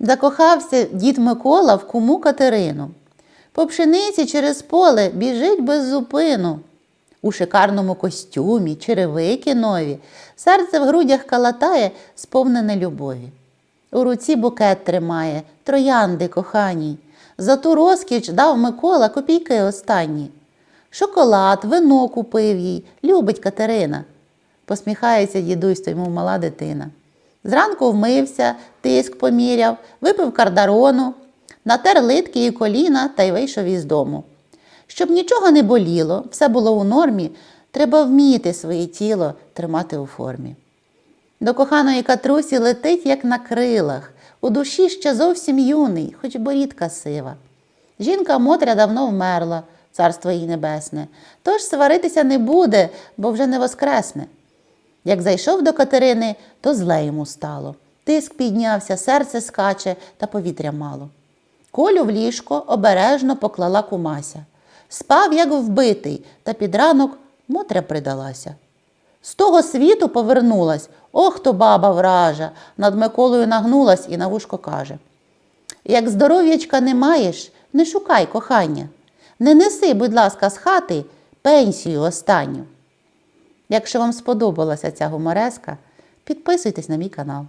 Закохався дід Микола в куму Катерину. По пшениці через поле біжить без зупину. У шикарному костюмі, черевики нові, серце в грудях калатає, сповнене любові. У руці букет тримає, троянди коханій. За ту розкіч дав Микола копійки останні. Шоколад, вино купив їй, любить Катерина. Посміхається дідусь, йому мала дитина. Зранку вмився, тиск поміряв, випив кардарону, натер литки і коліна та й вийшов із дому. Щоб нічого не боліло, все було у нормі, треба вміти своє тіло тримати у формі. До коханої катрусі летить, як на крилах, у душі ще зовсім юний, хоч борідка сива. Жінка Мотря давно вмерла, царство їй небесне, тож сваритися не буде, бо вже не воскресне. Як зайшов до Катерини, то зле йому стало. Тиск піднявся, серце скаче, та повітря мало. Колю в ліжко обережно поклала кумася. Спав, як вбитий, та під ранок Мотря придалася. З того світу повернулась, ох то баба вража, над Миколою нагнулась і на вушко каже. Як здоров'ячка не маєш, не шукай кохання. Не неси, будь ласка, з хати пенсію останню. Якщо вам сподобалася ця гумореска, підписуйтесь на мій канал.